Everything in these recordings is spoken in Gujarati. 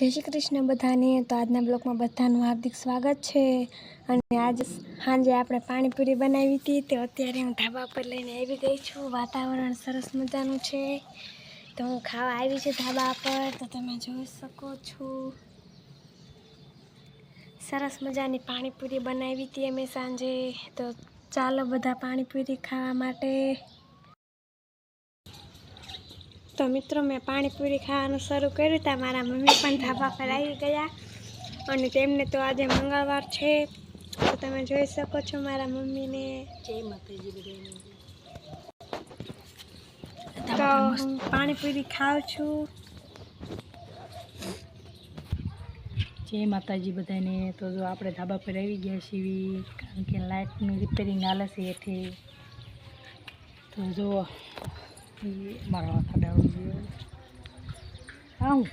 જય શ્રી કૃષ્ણ બધાને. તો આજના બ્લોગમાં બધાનું હાર્દિક સ્વાગત છે. અને આજ સાંજે આપણે પાણીપુરી બનાવી હતી. તો અત્યારે હું ધાબા પર લઈને આવી ગઈ છું. વાતાવરણ સરસ મજાનું છે. તો હું ખાવા આવી છું ધાબા પર તો તમે જોઈ શકો છો. સરસ મજાની પાણીપુરી બનાવી હતી અમે સાંજે. તો ચાલો બધા પાણીપુરી ખાવા માટે. તો મિત્રો મેં પાણીપુરી ખાવાનું શરૂ કર્યું ત્યાં મારા મમ્મી પણ ધાબા પર આવી ગયા અને તેમને તો આજે મંગળવાર છે. તો તમે જોઈ શકો છો મારા મમ્મીને. જય માતાજી તો હું પાણીપુરી ખાઉં છું. જય માતાજી બધાને. તો જો આપણે ધાબા પર આવી ગયા છીએ કારણ કે લાઇટનું રિપેરિંગ હાલે છે એથી. તો જો ઈ મારા માથા ડાઉન ગયો આવું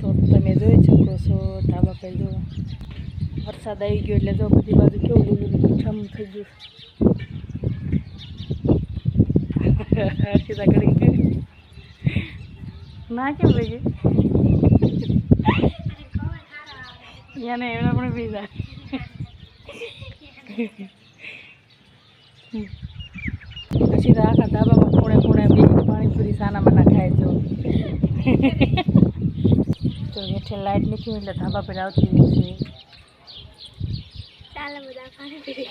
તો તમે જોઈ શકો છો ધાબા પર જો વરસાદ આવી ગયો એટલે જો બધી બાજુ કેવું લીલું લીલું છમ થઈ ગયું સીધા કરી ના કેમ ભાઈ? એને એમના પણ પીઝા પછી તો આખા ધાબામાં ખૂણે ખૂણે બે પાણીપુરી સાનામાં ખાય જો તો હેઠે લાઇટ નથી એટલે ધાબા પર આવતી હોય છે. ચાલો બધા પાણીપુરી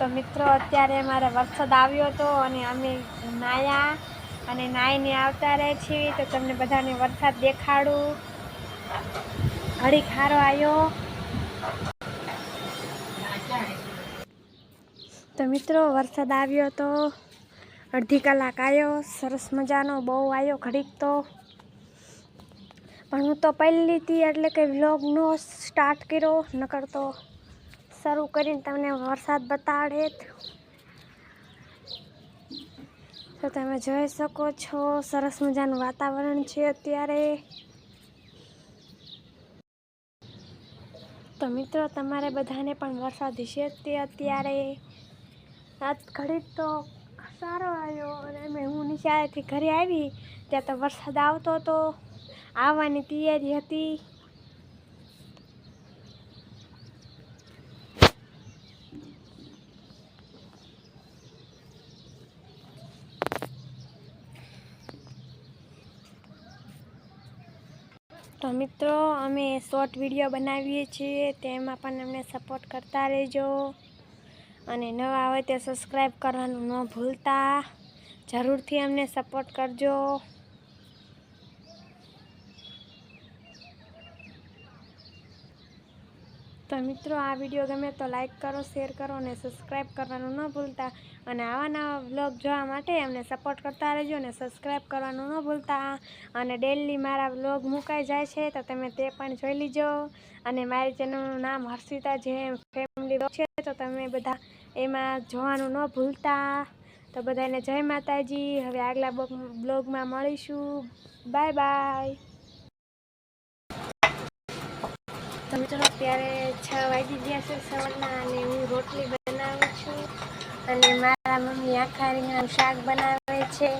તો મિત્રો, અત્યારે અમારે વરસાદ આવ્યો હતો અને અમે નાયા અને નાઈને આવતા રહે છીએ. તો તમને બધાને વરસાદ દેખાડું. ઘડી ખારો આવ્યો તો મિત્રો, વરસાદ આવ્યો તો અડધી કલાક આવ્યો સરસ મજાનો બહુ આવ્યો ઘડીક તો. પણ હું તો પહેલી હતી એટલે કે વ્લોગનો સ્ટાર્ટ કર્યો, નકર તો શરૂ કરીને તમને વરસાદ બતાડે તો. તમે જોઈ શકો છો, સરસ મજાનું વાતાવરણ છે અત્યારે. તો મિત્રો, તમારે બધાને પણ વરસાદ છે તે અત્યારે. આજ ઘડી તો સારો આવ્યો અને મેં હું નિશાળેથી ઘરે આવી, ત્યાં તો વરસાદ આવતો હતો આવવાની તૈયારી હતી. તો મિત્રો, અમે શોર્ટ વીડિયો બનાવીએ છીએ, તેમાં પણ અમને સપોર્ટ કરતા રહેજો. અને નવા હોય તે સબસ્ક્રાઈબ કરવાનું ન ભૂલતા. જરૂરથી અમને સપોર્ટ કરજો. તો મિત્રો, આ વીડિયો ગમે તો લાઈક કરો શેર કરો અને સબસ્ક્રાઈબ કરવાનું ન ભૂલતા. અને આવા નવા બ્લોગ જોવા માટે એમને સપોર્ટ કરતા રહેજો અને સબસ્ક્રાઈબ કરવાનું ન ભૂલતા. અને ડેલી મારા બ્લોગ મુકાઈ જાય છે તો તમે તે પણ જોઈ લીજો. અને મારી ચેનલનું નામ હર્ષિતા જે ફેમિલી છે તો તમે બધા એમાં જોવાનું ન ભૂલતા. તો બધાને જય માતાજી. હવે આગલા બ્લોગમાં મળીશું. બાય બાય તો મિત્રો અત્યારે છ વાગી ગયા છે સવારના અને હું રોટલી બનાવું છું. અને મારા મમ્મી આખા રીંગણાનું શાક બનાવે છે.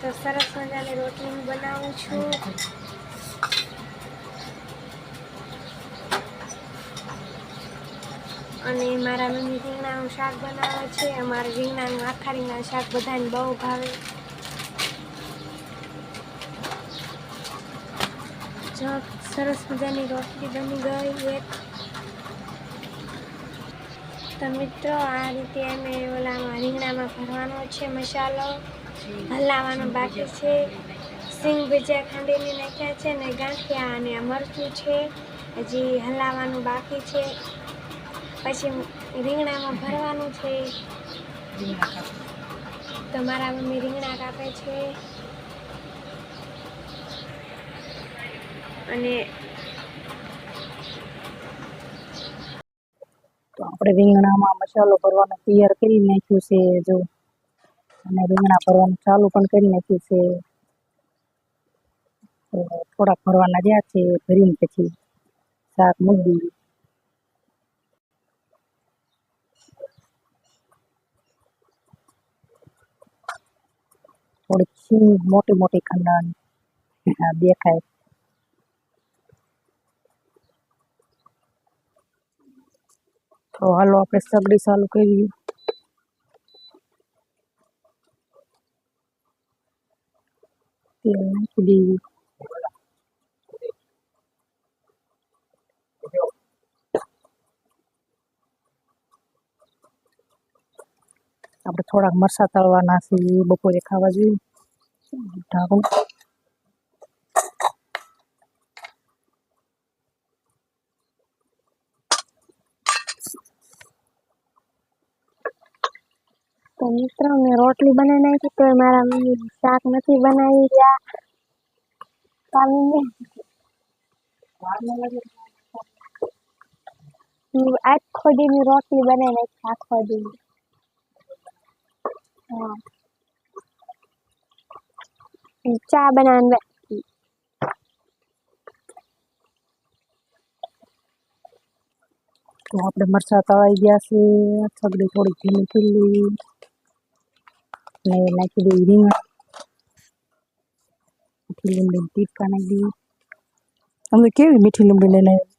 તો સરસ મજાની રોટલી હું બનાવું છું. અને મારા મમ્મી રીંગણાનું શાક બનાવે છે. અમારે રીંગણાનું આખા રીંગણાનું શાક બધાને બહુ ભાવે. જો સરસ મજાની રોટલી બની ગઈ એક. તો મિત્રો, આ રીતે અમે ઓલામાં રીંગણામાં ભરવાનો છે મસાલો. હલાવવાનો બાકી છે. સિંગ ભજીયા ખાંડીને નાખ્યા છે ને ગાંઠિયા અને મરચું છે. હજી હલાવવાનું બાકી છે. પછી રીંગણામાં ભરવાનું છે. તમારા મમ્મી રીંગણા કાપે છે. અને તો આપણે રીંગણામાં મસાલો ભરવાનો તૈયાર કરી નાખ્યું છે જો. અને રીંગણા ભરવાનું ચાલુ પણ કરી નાખ્યું છે. થોડાક ભરવાના રહ્યા છે, ભરીને પછી શાક મૂકી. થોડીક મોટી મોટી ખંડાની દેખાય. તો હાલો આપણે સગડી ચાલુ કરીએ. તેલ આપણે થોડાક મરસા તળવાના છે બપોરે ખાવા જોઈએ. ઢાંકણું તો મિત્રો મેં રોટલી બનાવી નાખી તો મારા મમ્મી શાક નથી બનાવી રહ્યા. આખો દી રોટલી બનાવી નાખી, આખો દી ચા બનાવવાની આપણે મરચાં તળાઈ ગયા છે સગડી થોડીક ભીની કરી લેવી ને નાખી દેવી રીંગણ મીઠી લીમડીની ટીપકા નાખી દેવી તમે કેવી મીઠી લીમડી લઈને આવ્યા?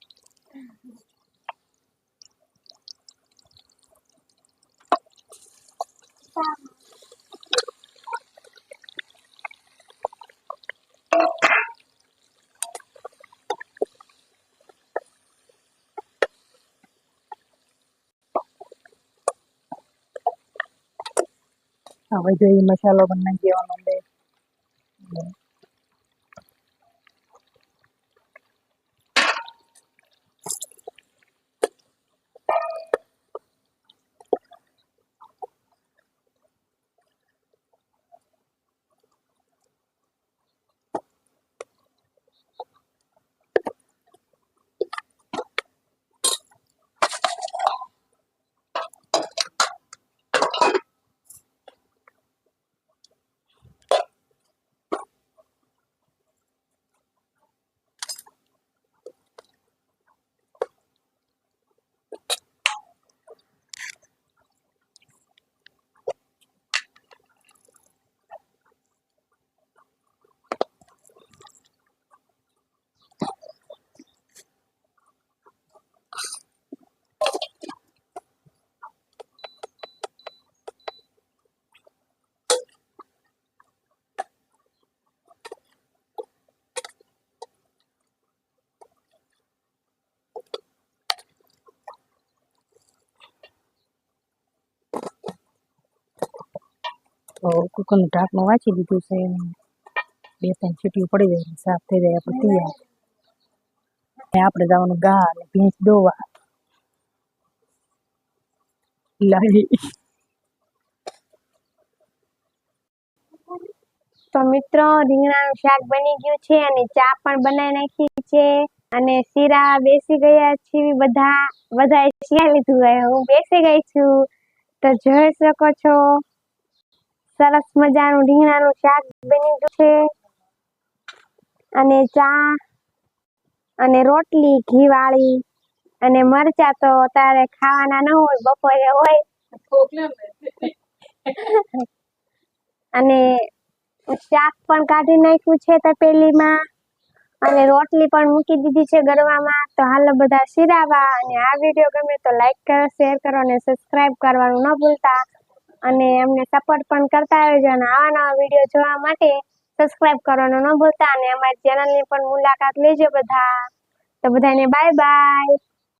હવે જોઈએ મસાલો પણ નાખી દેવાનો તો કુકરનું ઢાંકણું વાંચી દીધું છે. બે ત્રણ સીટીઓ પડી જાય સાફ થઈ જાય આપણે તૈયાર. આપણે જવાનું ગા અને ભેંસ દોવા. લાવી. તો મિત્રો, રીંગણાનું શાક બની ગયું છે અને ચા પણ બનાવી નાખી છે. અને શીરા બેસી ગયા છે બધા. બધાએ શિયા લીધું હું બેસી ગઈ છું. તો જોઈ શકો છો. સરસ મજાનું રીંગણાનું શાક બની ગયું છે. અને ચા, અને રોટલી ઘી વાળી અને મરચા તો તારે ખાવાના ન હોય, બપોરે હોય. અને શાક પણ કાઢી નાખ્યું છે તપેલીમાં. અને રોટલી પણ મૂકી દીધી છે ગરવામાં. તો હાલો બધા શીરાવા. અને આ વીડિયો ગમે તો લાઈક કરો શેર કરો, અને સબસ્ક્રાઇબ કરવાનું ન ભૂલતા. અને અમને સપોર્ટ પણ કરતા રહેજો અને આવા નવા વીડિયો જોવા માટે સબસ્ક્રાઇબ કરવાનું ન ભૂલતા અને અમારી ચેનલની પણ મુલાકાત લેજો બધા. તો બધાને બાય બાય